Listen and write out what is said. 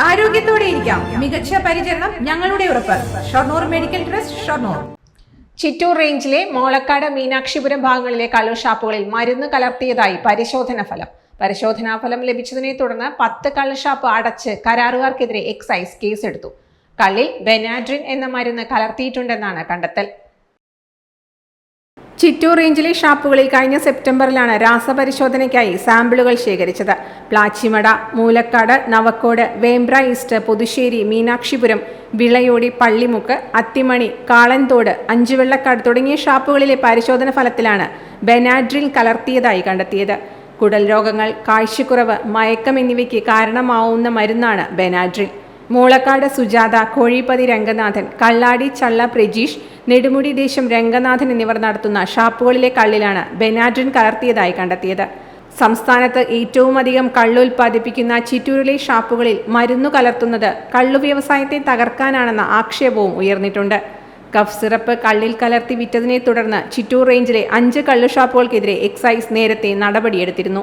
ആരോഗ്യത്തോടെ ഇരിക്കാം. മികച്ച പരിചരണം ഞങ്ങളുടെ ഉറപ്പ്. Shoranur medical trust Shoranur. Chittur റേഞ്ചിലെ മോളക്കാട് മീനാക്ഷിപുരം ഭാഗങ്ങളിലെ കള്ളുഷാപ്പുകളിൽ മരുന്ന് കലർത്തിയതായി പരിശോധന ഫലം. പരിശോധനാ ഫലം ലഭിച്ചതിനെ തുടർന്ന് പത്ത് കള്ളുഷാപ്പ് അടച്ച് കരാറുകാർക്കെതിരെ എക്സൈസ് കേസെടുത്തു. കള്ളിൽ ബെനാഡ്രിൻ എന്ന മരുന്ന് കലർത്തിയിട്ടുണ്ടെന്നാണ് കണ്ടെത്തൽ. ചിറ്റൂർ റേഞ്ചിലെ ഷാപ്പുകളിൽ കഴിഞ്ഞ സെപ്റ്റംബറിലാണ് രാസപരിശോധനയ്ക്കായി സാമ്പിളുകൾ ശേഖരിച്ചത്. പ്ലാച്ചിമട മൂലക്കാട് നവക്കോട് വേമ്പ്ര ഈസ്റ്റ് പുതുശ്ശേരി മീനാക്ഷിപുരം വിളയോടി പള്ളിമുക്ക് അത്തിമണി കാളൻതോട് അഞ്ചുവെള്ളക്കാട് തുടങ്ങിയ ഷാപ്പുകളിലെ പരിശോധന ഫലത്തിലാണ് ബെനാഡ്രിൽ കലർത്തിയതായി കണ്ടെത്തിയത്. കുടൽ രോഗങ്ങൾ കാഴ്ചക്കുറവ് മയക്കം എന്നിവയ്ക്ക് കാരണമാവുന്ന മരുന്നാണ് ബെനാഡ്രിൽ. മൂളക്കാട് സുജാത കോഴിപ്പതി രംഗനാഥൻ കള്ളാടി ചള്ള പ്രജീഷ് നെടുമുടി ദേശം രംഗനാഥൻ എന്നിവർ നടത്തുന്ന ഷാപ്പുകളിലെ കള്ളിലാണ് ബെനാഡ്രിൻ കലർത്തിയതായി കണ്ടെത്തിയത്. സംസ്ഥാനത്ത് ഏറ്റവും അധികം ചിറ്റൂരിലെ ഷാപ്പുകളിൽ മരുന്നു കലർത്തുന്നത് കള്ളു വ്യവസായത്തെ തകർക്കാനാണെന്ന ആക്ഷേപവും ഉയർന്നിട്ടുണ്ട്. കഫ് സിറപ്പ് കള്ളിൽ കലർത്തി വിറ്റതിനെ തുടർന്ന് ചിറ്റൂർ റേഞ്ചിലെ അഞ്ച് കള്ളു ഷാപ്പുകൾക്കെതിരെ എക്സൈസ് നേരത്തെ നടപടിയെടുത്തിരുന്നു.